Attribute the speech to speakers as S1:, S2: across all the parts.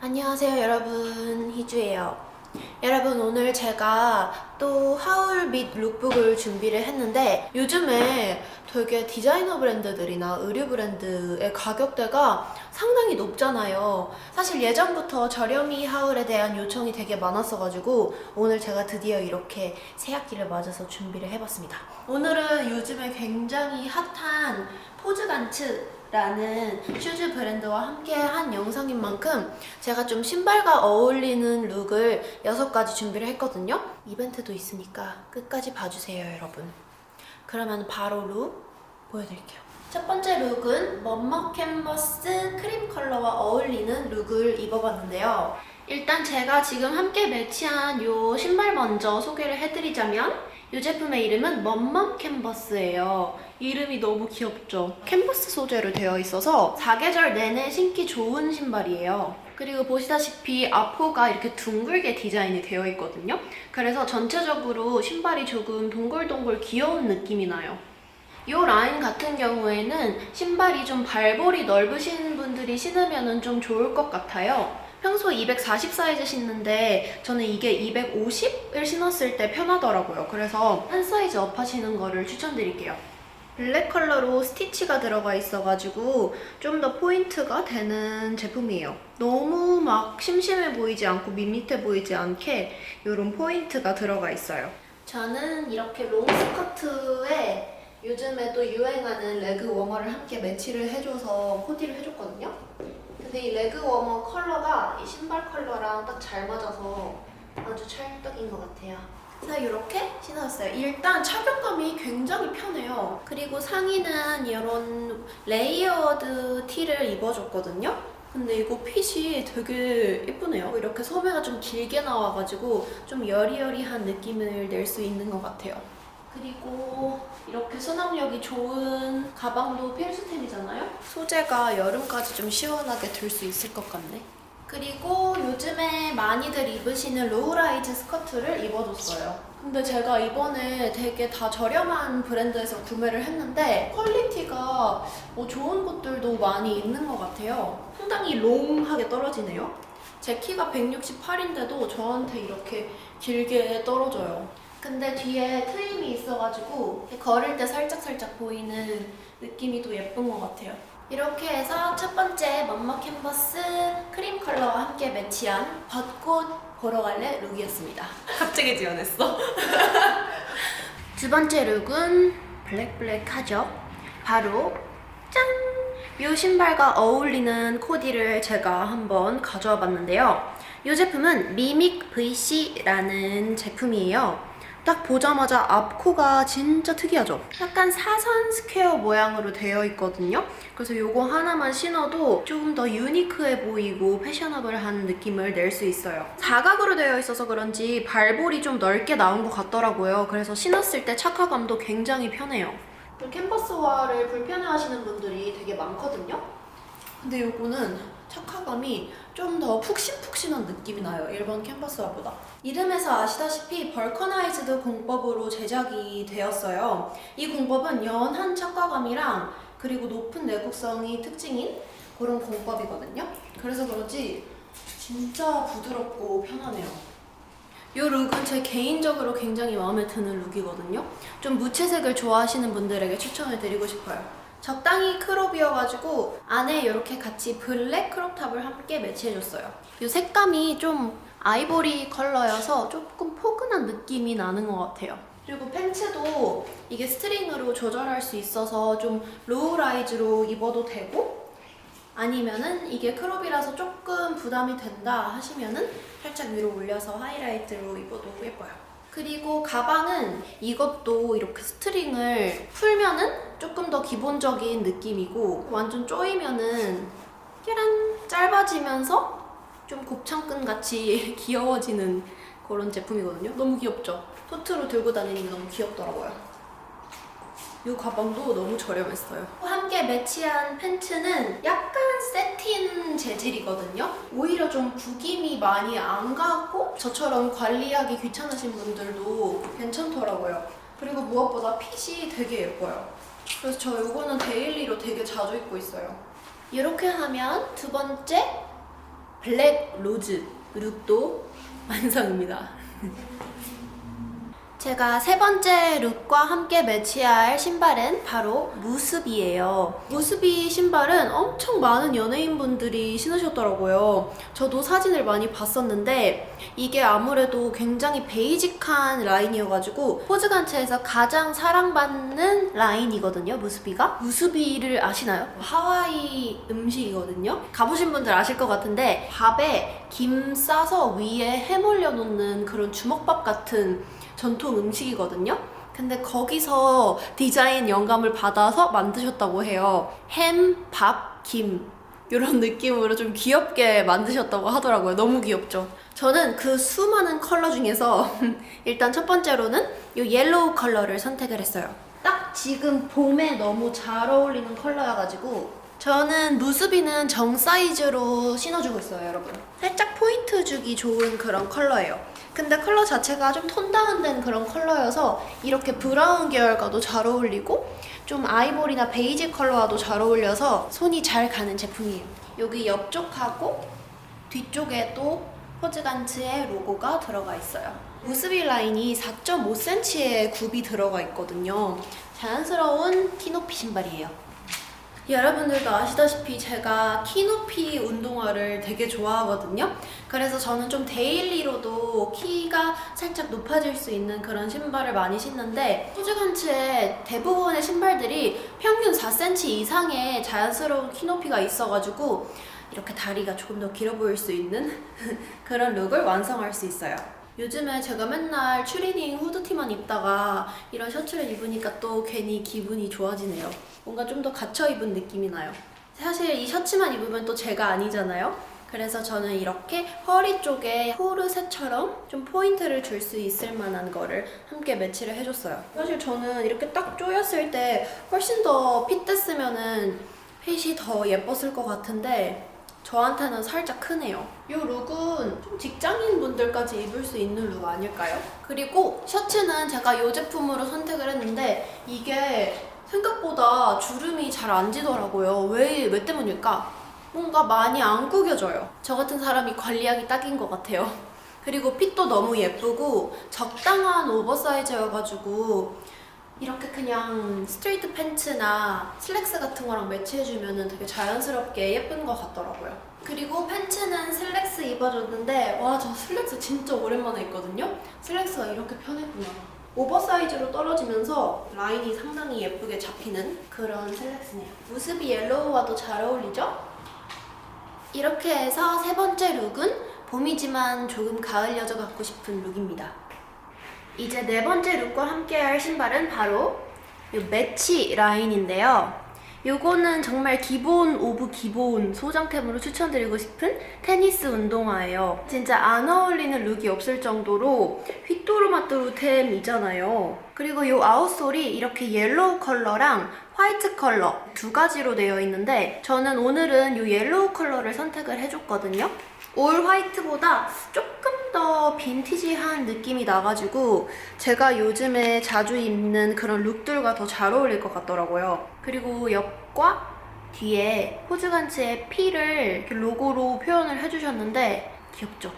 S1: 안녕하세요 여러분. 희주예요. 여러분 오늘 제가 또 하울 및 룩북을 준비를 했는데 요즘에 되게 디자이너 브랜드들이나 의류 브랜드의 가격대가 상당히 높잖아요 사실 예전부터 저렴이 하울에 대한 요청이 되게 많았어가지고 오늘 제가 드디어 이렇게 새학기를 맞아서 준비를 해봤습니다 오늘은 요즘에 굉장히 핫한 포즈간츠 라는 슈즈 브랜드와 함께 한 영상인 만큼 제가 좀 신발과 어울리는 룩을 6가지 준비를 했거든요. 이벤트도 있으니까 끝까지 봐주세요, 여러분. 그러면 바로 룩 보여드릴게요. 첫 번째 룩은 멋먹 캔버스 크림 컬러와 어울리는 룩을 입어봤는데요. 일단 제가 지금 함께 매치한 이 신발 먼저 소개를 해드리자면 이 제품의 이름은 멈멈 캔버스예요. 이름이 너무 귀엽죠? 캔버스 소재로 되어 있어서 사계절 내내 신기 좋은 신발이에요. 그리고 보시다시피 앞호가 이렇게 둥글게 디자인이 되어 있거든요. 그래서 전체적으로 신발이 조금 동글동글 귀여운 느낌이 나요. 이 라인 같은 경우에는 신발이 좀 발볼이 넓으신 분들이 신으면 좀 좋을 것 같아요. 평소 240 사이즈 신는데 저는 이게 250을 신었을 때 편하더라고요. 그래서 한 사이즈 업 하시는 거를 추천드릴게요. 블랙 컬러로 스티치가 들어가 있어가지고 좀 더 포인트가 되는 제품이에요. 너무 막 심심해 보이지 않고 밋밋해 보이지 않게 이런 포인트가 들어가 있어요. 저는 이렇게 롱 스커트에 요즘에 또 유행하는 레그 워머를 함께 매치를 해줘서 코디를 해줬거든요. 근데 이 레그 워머 컬러가 이 신발 컬러랑 딱 잘 맞아서 아주 찰떡인 것 같아요. 그래서 이렇게 신었어요. 일단 착용감이 굉장히 편해요. 그리고 상의는 이런 레이어드 티를 입어줬거든요. 근데 이거 핏이 되게 예쁘네요. 이렇게 소매가 좀 길게 나와가지고 좀 여리여리한 느낌을 낼 수 있는 것 같아요. 그리고 이렇게 수납력이 좋은 가방도 필수템이잖아요. 소재가 여름까지 좀 시원하게 들 수 있을 것 같네. 그리고 요즘에 많이들 입으시는 로우라이즈 스커트를 입어줬어요. 근데 제가 이번에 되게 다 저렴한 브랜드에서 구매를 했는데 퀄리티가 뭐 좋은 것들도 많이 있는 것 같아요. 상당히 롱하게 떨어지네요. 제 키가 168인데도 저한테 이렇게 길게 떨어져요. 근데 뒤에 트임이 있어가지고 걸을 때 살짝살짝 보이는 느낌이 또 예쁜 것 같아요. 이렇게 해서 첫 번째 멈머 캔버스 크림 컬러와 함께 매치한 벚꽃 보러 갈래 룩이었습니다. 갑자기 지어냈어. 두 번째 룩은 블랙블랙하죠. 바로 짠! 이 신발과 어울리는 코디를 제가 한번 가져와 봤는데요. 이 제품은 미믹 VC라는 제품이에요. 딱 보자마자 앞코가 진짜 특이하죠? 약간 사선 스퀘어 모양으로 되어 있거든요. 그래서 이거 하나만 신어도 조금 더 유니크해 보이고 패셔너블한 느낌을 낼 수 있어요. 사각으로 되어 있어서 그런지 발볼이 좀 넓게 나온 것 같더라고요. 그래서 신었을 때 착화감도 굉장히 편해요. 캔버스화를 불편해하시는 분들이 되게 많거든요. 근데 요거는 착화감이 좀 더 푹신푹신한 느낌이 나요. 일반 캔버스화보다. 이름에서 아시다시피 벌커나이즈드 공법으로 제작이 되었어요. 이 공법은 연한 착화감이랑 그리고 높은 내구성이 특징인 그런 공법이거든요. 그래서 그런지 진짜 부드럽고 편하네요. 이 룩은 제 개인적으로 굉장히 마음에 드는 룩이거든요. 좀 무채색을 좋아하시는 분들에게 추천을 드리고 싶어요. 적당히 크롭이어가지고 안에 이렇게 같이 블랙 크롭탑을 함께 매치해줬어요. 이 색감이 좀 아이보리 컬러여서 조금 포근한 느낌이 나는 것 같아요. 그리고 팬츠도 이게 스트링으로 조절할 수 있어서 좀 로우 라이즈로 입어도 되고 아니면은 이게 크롭이라서 조금 부담이 된다 하시면은 살짝 위로 올려서 하이라이트로 입어도 예뻐요. 그리고 가방은 이것도 이렇게 스트링을 풀면은 조금 더 기본적인 느낌이고 완전 쪼이면은 깨란 짧아지면서 좀 곱창끈 같이 귀여워지는 그런 제품이거든요. 너무 귀엽죠? 토트로 들고 다니는 게 너무 귀엽더라고요. 이 가방도 너무 저렴했어요. 함께 매치한 팬츠는 약간 세틴 재질이거든요. 오히려 좀 구김이 많이 안 가고 저처럼 관리하기 귀찮으신 분들도 괜찮더라고요. 그리고 무엇보다 핏이 되게 예뻐요. 그래서 저 이거는 데일리로 되게 자주 입고 있어요. 이렇게 하면 두 번째 블랙 로즈 룩도 완성입니다. 제가 세 번째 룩과 함께 매치할 신발은 바로 무습이에요. 무습이 신발은 엄청 많은 연예인분들이 신으셨더라고요. 저도 사진을 많이 봤었는데 이게 아무래도 굉장히 베이직한 라인이어가지고 포즈간츠에서 가장 사랑받는 라인이거든요. 무습이가. 무습이를 아시나요? 하와이 음식이거든요. 가보신 분들 아실 것 같은데 밥에 김 싸서 위에 햄 올려놓는 그런 주먹밥 같은 전통 음식이거든요. 근데 거기서 디자인 영감을 받아서 만드셨다고 해요. 햄, 밥, 김. 이런 느낌으로 좀 귀엽게 만드셨다고 하더라고요. 너무 귀엽죠? 저는 그 수많은 컬러 중에서 일단 첫 번째로는 이 옐로우 컬러를 선택을 했어요. 딱 지금 봄에 너무 잘 어울리는 컬러여가지고 저는 무스비는 정 사이즈로 신어주고 있어요, 여러분. 살짝 포인트 주기 좋은 그런 컬러예요. 근데 컬러 자체가 좀 톤 다운된 그런 컬러여서 이렇게 브라운 계열과도 잘 어울리고 좀 아이보리나 베이지 컬러와도 잘 어울려서 손이 잘 가는 제품이에요. 여기 옆쪽하고 뒤쪽에도 포즈간츠의 로고가 들어가 있어요. 무스비 라인이 4.5cm의 굽이 들어가 있거든요. 자연스러운 키높이 신발이에요. 여러분들도 아시다시피 제가 키 높이 운동화를 되게 좋아하거든요. 그래서 저는 좀 데일리로도 키가 살짝 높아질 수 있는 그런 신발을 많이 신는데 포즈간츠의 대부분의 신발들이 평균 4cm 이상의 자연스러운 키 높이가 있어가지고 이렇게 다리가 조금 더 길어 보일 수 있는 그런 룩을 완성할 수 있어요. 요즘에 제가 맨날 추리닝 후드티만 입다가 이런 셔츠를 입으니까 또 괜히 기분이 좋아지네요. 뭔가 좀 더 갇혀 입은 느낌이 나요. 사실 이 셔츠만 입으면 또 제가 아니잖아요. 그래서 저는 이렇게 허리 쪽에 호르셋처럼 좀 포인트를 줄 수 있을 만한 거를 함께 매치를 해줬어요. 사실 저는 이렇게 딱 조였을 때 훨씬 더 핏됐으면은 핏이 더 예뻤을 것 같은데 저한테는 살짝 크네요. 이 룩은 좀 직장인 분들까지 입을 수 있는 룩 아닐까요? 그리고 셔츠는 제가 이 제품으로 선택을 했는데 이게 생각보다 주름이 잘 안 지더라고요. 왜, 왜 때문일까? 뭔가 많이 안 구겨져요. 저 같은 사람이 관리하기 딱인 것 같아요. 그리고 핏도 너무 예쁘고 적당한 오버사이즈여가지고 이렇게 그냥 스트레이트 팬츠나 슬랙스 같은 거랑 매치해주면 되게 자연스럽게 예쁜 것 같더라고요. 그리고 팬츠는 슬랙스 입어줬는데 와 저 슬랙스 진짜 오랜만에 입거든요. 슬랙스가 이렇게 편했구나. 오버사이즈로 떨어지면서 라인이 상당히 예쁘게 잡히는 그런 슬랙스네요. 무스비 옐로우와도 잘 어울리죠? 이렇게 해서 세 번째 룩은 봄이지만 조금 가을 여자 갖고 싶은 룩입니다. 이제 네 번째 룩과 함께 할 신발은 바로 이 매치 라인인데요. 요거는 정말 기본 오브 기본 소장템으로 추천드리고 싶은 테니스 운동화예요. 진짜 안 어울리는 룩이 없을 정도로 휘뚜루마뚜루템이잖아요. 그리고 요 아웃솔이 이렇게 옐로우 컬러랑 화이트 컬러 두 가지로 되어 있는데 저는 오늘은 요 옐로우 컬러를 선택을 해줬거든요. 올 화이트보다 조금 더 빈티지한 느낌이 나가지고 제가 요즘에 자주 입는 그런 룩들과 더 잘 어울릴 것 같더라고요. 그리고 옆과 뒤에 P를 이렇게 로고로 표현을 해주셨는데 귀엽죠?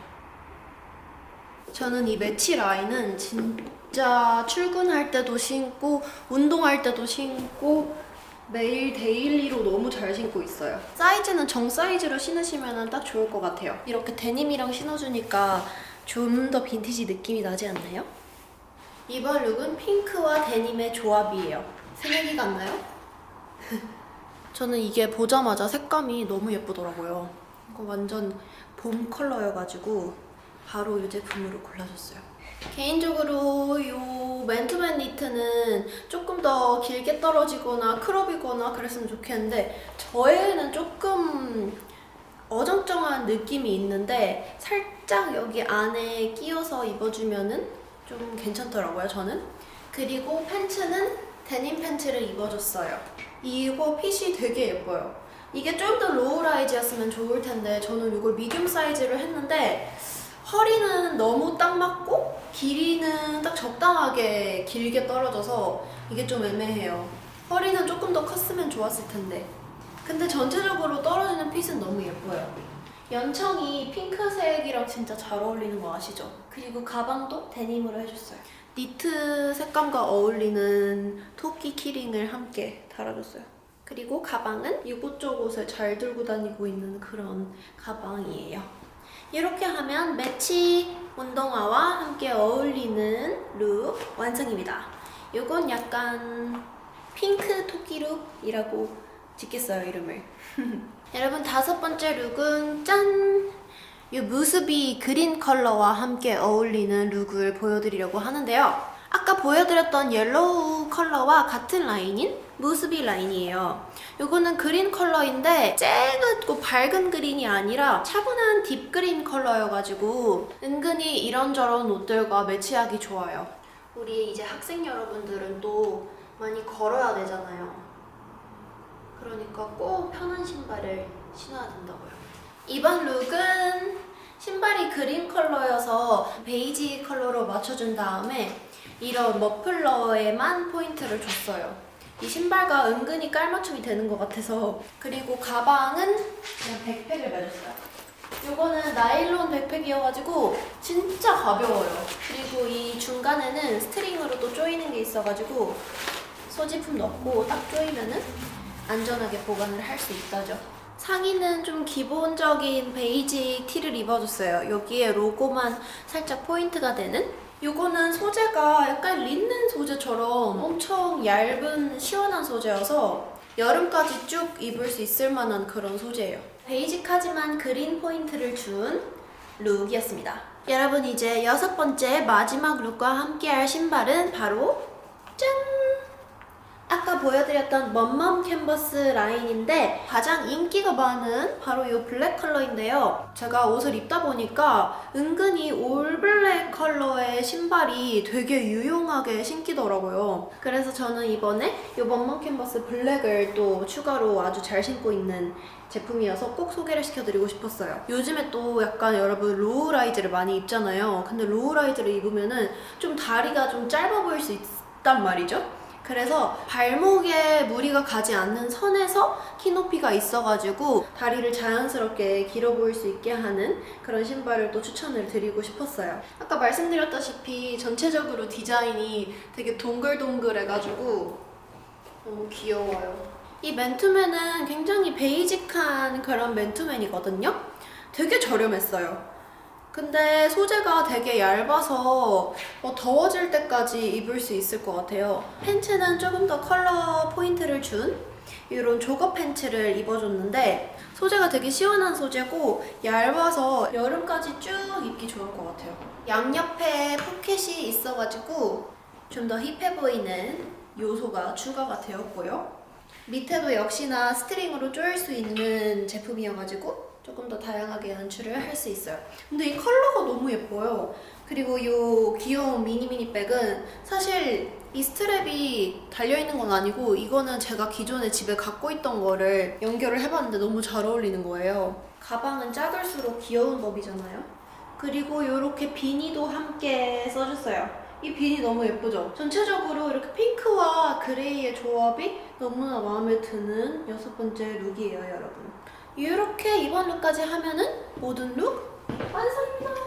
S1: 저는 이 매치 라인은 진짜 출근할 때도 신고 운동할 때도 신고 매일 데일리로 너무 잘 신고 있어요. 사이즈는 정 사이즈로 신으시면 딱 좋을 것 같아요. 이렇게 데님이랑 신어주니까 좀 더 빈티지 느낌이 나지 않나요? 이번 룩은 핑크와 데님의 조합이에요. 새내기 같나요? 저는 이게 보자마자 색감이 너무 예쁘더라고요. 이거 완전 봄 컬러여가지고 바로 이 제품으로 골라줬어요. 개인적으로 이 맨투맨 니트는 조금 더 길게 떨어지거나 크롭이거나 그랬으면 좋겠는데 저에는 조금 어정쩡한 느낌이 있는데 살짝 여기 안에 끼워서 입어주면은 좀 괜찮더라고요 저는 그리고 팬츠는 데님 팬츠를 입어줬어요. 이거 핏이 되게 예뻐요. 이게 좀 더 로우 라이즈였으면 좋을 텐데 저는 이걸 미디움 사이즈를 했는데 허리는 너무 딱 맞고 길이는 딱 적당하게 길게 떨어져서 이게 좀 애매해요. 허리는 조금 더 컸으면 좋았을 텐데. 근데 전체적으로 떨어지는 핏은 너무 예뻐요. 연청이 핑크색이랑 진짜 잘 어울리는 거 아시죠? 그리고 가방도 데님으로 해줬어요. 니트 색감과 어울리는 토끼 키링을 함께 달아줬어요. 그리고 가방은 이곳저곳에 잘 들고 다니고 있는 그런 가방이에요. 이렇게 하면 매치 운동화와 함께 어울리는 룩 완성입니다. 이건 약간 핑크 토끼 룩이라고 짓겠어요, 이름을. 여러분 다섯 번째 룩은 짠! 이 무스비 그린 컬러와 함께 어울리는 룩을 보여드리려고 하는데요. 아까 보여드렸던 옐로우 컬러와 같은 라인인 무스비 라인이에요. 이거는 그린 컬러인데 쨍하고 밝은 그린이 아니라 차분한 딥 그린 컬러여가지고 은근히 이런저런 옷들과 매치하기 좋아요. 우리 이제 학생 여러분들은 또 많이 걸어야 되잖아요. 그러니까 꼭 편한 신발을 신어야 된다고요. 이번 룩은 신발이 그린 컬러여서 베이지 컬러로 맞춰준 다음에 이런 머플러에만 포인트를 줬어요. 이 신발과 은근히 깔맞춤이 되는 것 같아서 그리고 가방은 그냥 백팩을 매줬어요. 요거는 나일론 백팩이어가지고 진짜 가벼워요. 그리고 이 중간에는 스트링으로 또 조이는 게 있어가지고 소지품 넣고 딱 조이면은 안전하게 보관을 할 수 있다죠. 상의는 좀 기본적인 베이지 티를 입어줬어요. 여기에 로고만 살짝 포인트가 되는? 요거는 소재가 약간 린넨 소재처럼 엄청 얇은 시원한 소재여서 여름까지 쭉 입을 수 있을 만한 그런 소재예요. 베이직하지만 그린 포인트를 준 룩이었습니다. 여러분 이제 여섯 번째 마지막 룩과 함께할 신발은 바로 짠! 아까 보여드렸던 멈멈 캔버스 라인인데 가장 인기가 많은 바로 이 블랙 컬러인데요. 제가 옷을 입다 보니까 은근히 올 블랙 컬러의 신발이 되게 유용하게 신기더라고요. 그래서 저는 이번에 이 멈멈 캔버스 블랙을 또 추가로 아주 잘 신고 있는 제품이어서 꼭 소개를 시켜드리고 싶었어요. 요즘에 또 약간 여러분 로우 라이즈를 많이 입잖아요. 근데 로우 라이즈를 입으면은 좀 다리가 좀 짧아 보일 수 있단 말이죠. 그래서 발목에 무리가 가지 않는 선에서 키 높이가 있어가지고 다리를 자연스럽게 길어 보일 수 있게 하는 그런 신발을 또 추천을 드리고 싶었어요. 아까 말씀드렸다시피 전체적으로 디자인이 되게 동글동글해가지고 너무 귀여워요. 이 맨투맨은 굉장히 베이직한 그런 맨투맨이거든요. 되게 저렴했어요. 근데 소재가 되게 얇아서 어, 더워질 때까지 입을 수 있을 것 같아요. 팬츠는 조금 더 컬러 포인트를 준 이런 조거 팬츠를 입어줬는데 소재가 되게 시원한 소재고 얇아서 여름까지 쭉 입기 좋을 것 같아요. 양옆에 포켓이 있어가지고 좀 더 힙해 보이는 요소가 추가가 되었고요. 밑에도 역시나 스트링으로 조일 수 있는 제품이어가지고 조금 더 다양하게 연출을 할 수 있어요. 근데 이 컬러가 너무 예뻐요. 그리고 이 귀여운 미니 미니 백은 사실 이 스트랩이 달려있는 건 아니고 이거는 제가 기존에 집에 갖고 있던 거를 연결을 해봤는데 너무 잘 어울리는 거예요. 가방은 작을수록 귀여운 법이잖아요. 그리고 이렇게 비니도 함께 써줬어요. 이 비니 너무 예쁘죠? 전체적으로 이렇게 핑크와 그레이의 조합이 너무나 마음에 드는 여섯 번째 룩이에요, 여러분. 이렇게 이번 룩까지 하면은 모든 룩 완성입니다.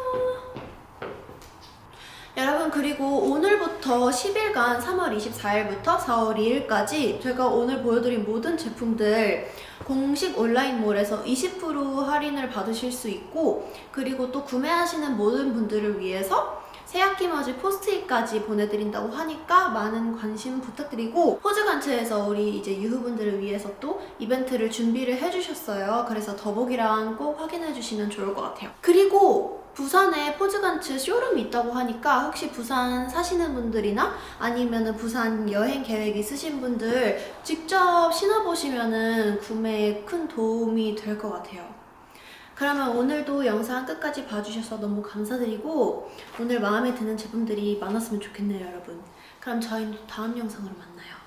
S1: 여러분 그리고 오늘부터 10일간 3월 24일부터 4월 2일까지 제가 오늘 보여드린 모든 제품들 공식 온라인몰에서 20% 할인을 받으실 수 있고 그리고 또 구매하시는 모든 분들을 위해서 새학기 맞이 포스트잇까지 보내드린다고 하니까 많은 관심 부탁드리고 포즈간츠에서 우리 이제 유후분들을 위해서 또 이벤트를 준비를 해주셨어요. 그래서 더보기란 꼭 확인해주시면 좋을 것 같아요. 그리고 부산에 포즈간츠 쇼룸이 있다고 하니까 혹시 부산 사시는 분들이나 아니면은 부산 여행 계획 있으신 분들 직접 신어보시면은 구매에 큰 도움이 될 것 같아요. 그러면 오늘도 영상 끝까지 봐주셔서 너무 감사드리고 오늘 마음에 드는 제품들이 많았으면 좋겠네요, 여러분. 그럼 저희는 다음 영상으로 만나요.